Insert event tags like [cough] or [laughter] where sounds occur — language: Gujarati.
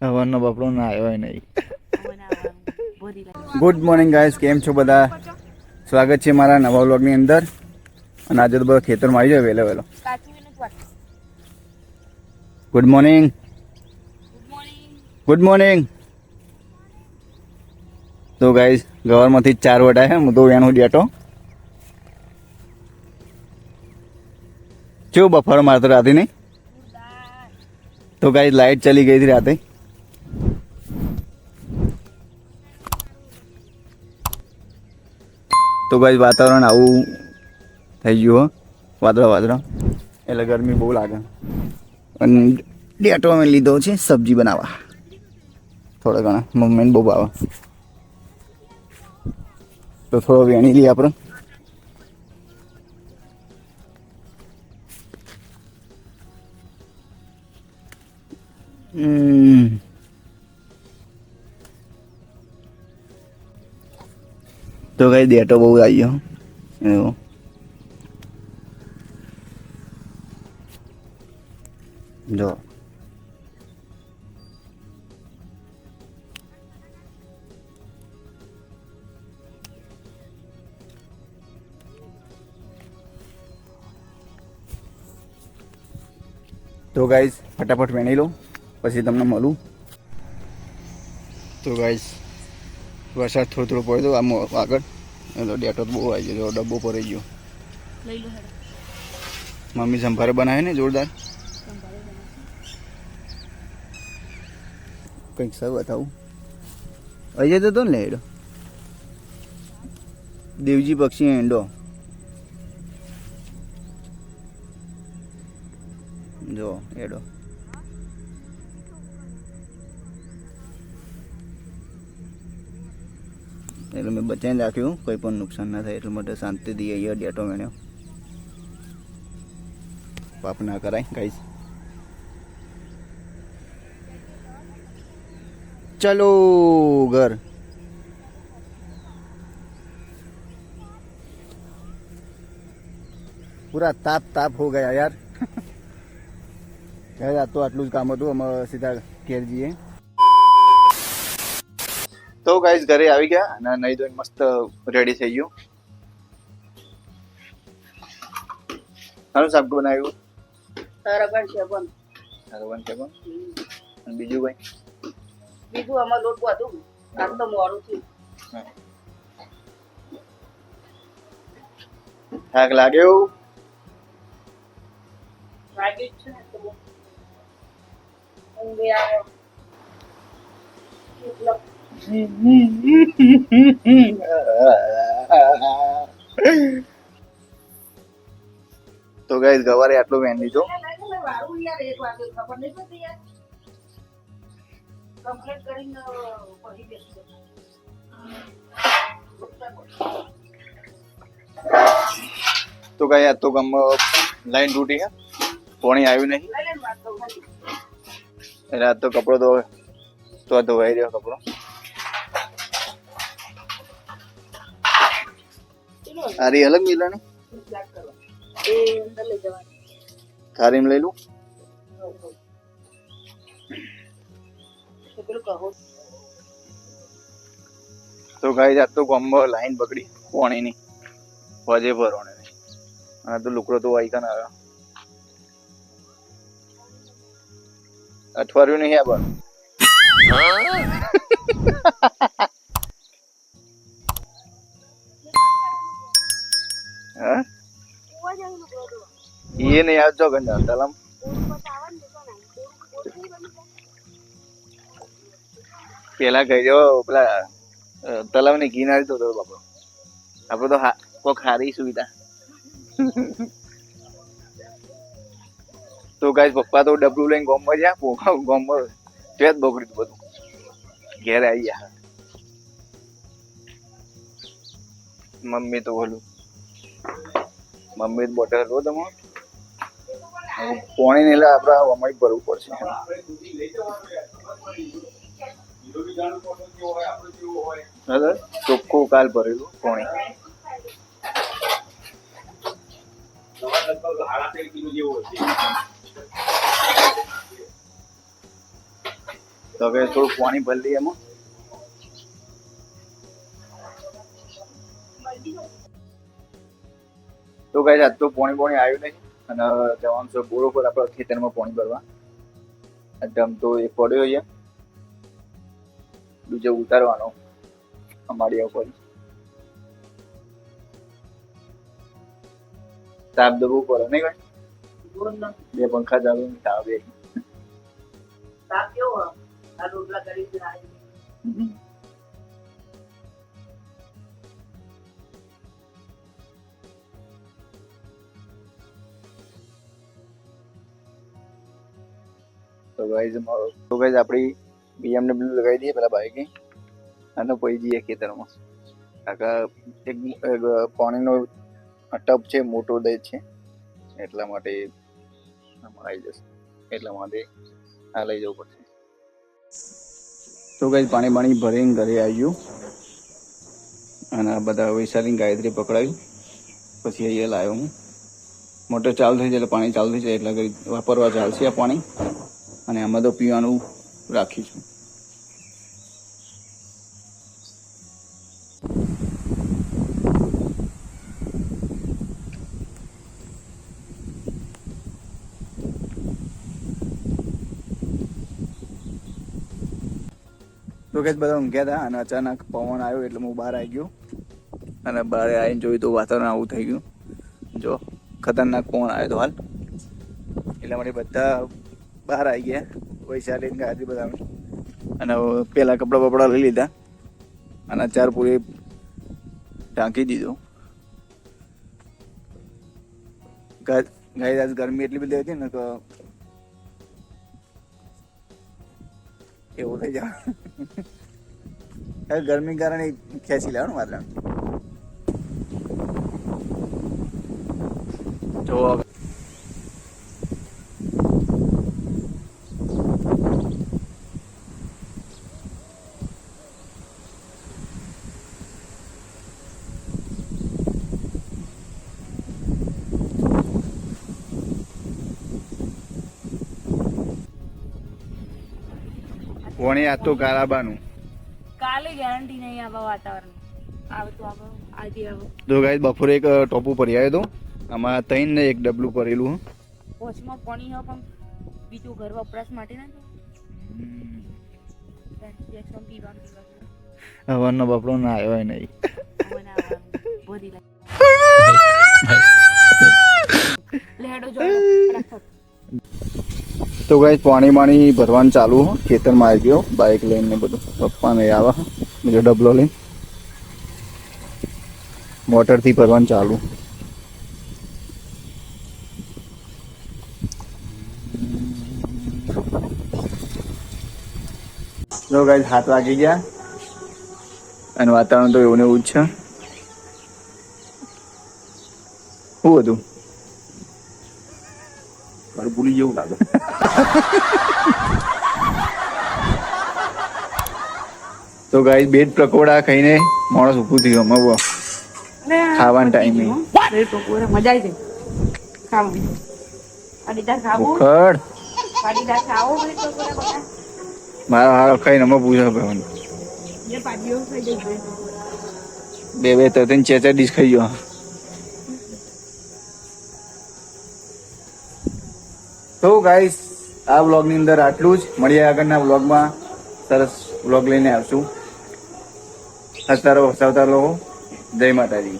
હવાનો બાપડો ના આવ્યો નહીં મને આવવાનું બોરી લાગે ગુડ મોર્નિંગ ગાઈસ કેમ છો બધા સ્વાગત છે મારા નવા વ્લોગની અંદર અને આજે તો બધા ખેતરમાં આવી જાય વહેલો વહેલો કાચું એને જ વાટ good morning good morning good morning તો ગાઈસ ગવરમાંથી ચાર વટા હે હું તો એનું ડેટો કેવું બફારો મારતો રાતે નહીં તો ગાઈસ લાઈટ ચલી ગઈ હતી રાતે તો ભાઈ વાતાવરણ આવું થઈ ગયું હો. વાદળા વાદળા. એટલે ગરમી બહુ લાગે. અને ડેટો અમે લીધો છે સબ્જી બનાવવા. થોડા ઘણા. મમ્મીને બહુ ભાવે. તો થોડો વેણી લઈએ આપણે. હમ. તો કઈ ડેટો બહુ આવી ગયો એવો. જો. તો ગાઈઝ ફટાફટ વેણી લો, પછી તમને મળું. તો ગાઈઝ વરસાદ થોડો થોડો પડ્યો આમ આગળ. એટલે ડેટો તો બહુ આવી ગયો. ડબ્બો પડી ગયો. મમ્મી સંભારે બનાવે ને જોરદાર? કંઈક સર બતાવું અજય તો ને લેડો દેવજી પક્ષી એંડો જો એડો એટલે મેં બચાવીને રાખ્યું કોઈ પણ નુકસાન ના થાય એટલા માટે શાંતિથી અહીંયા ડેટો મેળ્યો પાપ ના કરાય ગાઈસ ચલો ઘર પૂરા તાપ તાપ હો ગયા યાર યાર આ તો આટલું જ કામ હતું અમે સીધા ઘેર જઈએ તો ગાઈઝ ઘરે આવી ગયા અને નહીં ધોઈને મસ્ત રેડી થઈ ગયું. સારું શાક બનાવ્યું તારા પણ છે પણ સારું બનશે પણ અને બીજું ભાઈ? બીજું આમાં લોટ બધું આમ તો મોડું થયું. થાક લાગ્યો? લાગ્યું છે ને તો. ઊંઘે આવ્યો તો ગાઈઝ ગવારે આટલું વેન લીધો તો કઈ આ તો ગમ લાઈન તૂટી હે પોણી આવ્યું નહીં. એટલે આ તો કપડો તો તો ધોવાઈ રહ્યો કપડો. ચલો અલગ મિલાની અંદર લઈ લઉં? તો ગાઈ જાત તો કોમ્બો લાઈન પકડી પાણીની વજે ભરોણે અને તો લુકડો તો વાઈ કાન આવ્યો. અઠવાડિયું નહીં આ પણ આવજો ગંજા તલમ પેલા કહી દો, પેલા તલાવ ને કિનારે તો બાપડો આપડે તો કોક હારી સુવિધા. તો ગાઈસ, પપ્પા તો ડબલું લઈને ગોમમાં જ્યાં પોખા ગોમમાં ત્યાં જ બગડ્યું બધું. ઘેર આવી ગયા. મમ્મી તો બોલું મમ્મી બોટલ લો તમે પોણી ને એટલે આપડે અમારી ભરવું પડશે. હા ચોખ્ખું કાલ ભરેલું પોણી. લગભગ સાડા તેર કિલો જેવો હશે તો હવે થોડું પાણી ભરી લઈએ એમાં. તો કઈ આજ તો પોણી પોણી આવ્યું નહીં. અને જવાનું છે બોરો પર આપણા ખેતરમાં પોણી ભરવા. આ તો એ પડ્યો અહીંયા બીજો ઉતારવાનો. અમારી ઉપર. તાપ દબવું પડે નહીં ભાઈ? બે પંખા ચાલુ તાપ એ તાપ કેવો? રોટલા કરી તો ગાઈઝ તો ગાઈઝ આપણી બીએમડબલ્યુ લગાવી દઈએ પેલા બાઈકે અને પછી જઈએ ખેતરમાં. કાકા, એક પાણીનો ટબ છે, મોટો દે છે. એટલા માટે આવી જશે. એટલા માટે આ લઈ જવું પડશે. તો ગાઈઝ પાણી પાણી ભરીને ઘરે આવી ગયું. અને આ બધા વૈશાલી ગાયત્રી પકડાવી પછી અહીંયા લાવ્યો હું. મોટર ચાલુ થઈ જાય એટલે પાણી ચાલુ થઈ જાય. એટલે વાપરવા ચાલશે આ પાણી. અને આમાં તો પીવાનું રાખીશું તો કે બધા ઊંઘ્યા હતા અને અચાનક પવન આવ્યો એટલે હું બહાર આવી ગયો. અને બહાર આવીને જોયું તો વાતાવરણ આવું થઈ ગયું. જો, ખતરનાક પવન આવ્યો તો હાલ. એટલા માટે બધા બહાર આવી ગયા. વૈશાલી ને ગાયત્રી બધા અને પહેલાં કપડા બપડા લઈ લીધા. અને ચાર પૂરી ઢાંકી દીધો. ગાય ગાય ગરમી એટલી બધી હતી ને કે એવું થઈ જાય. ગરમી કારણે ખેંચી લેવાનું માત્ર. જો કોણી આ તો ગારાબાનું કાલે ગેરંટી નહીં આવા વાતાવરણ આવે તો આવો આજે આવો. તો ગાઈસ બપોરે એક ટોપુ પર આવ્યો હતો આમાં ત્રણ ને એક ડબલું ભરેલું પોચમાં પાણી હોય પણ બીજું ઘર વપરાશ માટે ના હવાનો બપડો ના આવ્યો નહીં. [laughs] લેડો જો તો ગાઈસ પાણી પાણી ભરવાનું ચાલુ. ખેતરમાં આવી ગયો. બાઇક લઈને બધું. પપ્પા આવે. બીજો ડબલો લઈને. મોટરથી ભરવાનું ચાલુ. જો ગાઈ હાથ વાગી ગયા. અને વાતાવરણ તો એવું ને એવું જ છે. શું હતું? ભૂલી જેવું લાગે તો ગાઈસ બેટ પકોડા ખાઈને માણસ ઊભું થયું અમારું ખાવાનો ટાઈમે મજા આવી જાય ખાવું. પાટીદાર ખાવું? ભૂખડ પાટીદાર ખાવો બ્રેડ પકોડા મારા હારો ખાઈને અમે પૂછા ભાઈ બે બે ત્રણ ત્રણ ચાર ચાર ડીશ ખાઈ ગયો. તો ગાઈસ આ વ્લોગની અંદર આટલું જ. મળીએ આગળના વ્લોગમાં સરસ વ્લોગ લઈને આવશું. હસતા રહો, હસાવતા રહો. જય માતાજી.